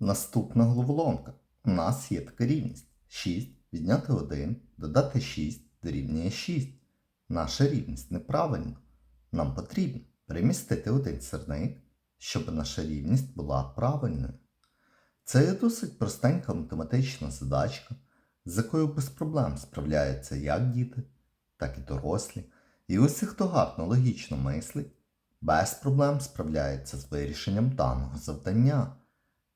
Наступна головоломка. У нас є така рівність. 6 відняти 1, додати 6 дорівнює 6. Наша рівність неправильна. Нам потрібно перемістити один сірник, щоб наша рівність була правильною. Це є досить простенька математична задачка, з якою без проблем справляються як діти, так і дорослі. І усі, хто гарно логічно мислить, без проблем справляється з вирішенням даного завдання.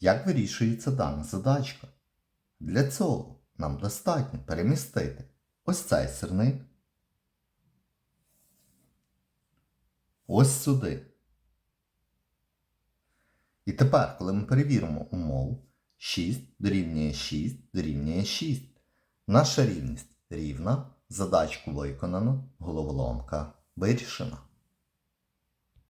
Як вирішується дана задачка? Для цього нам достатньо перемістити ось цей сирник ось сюди. І тепер, коли ми перевіримо умову, 6 дорівнює 6 дорівнює 6. Наша рівність рівна, задачку виконано, головоломка вирішена.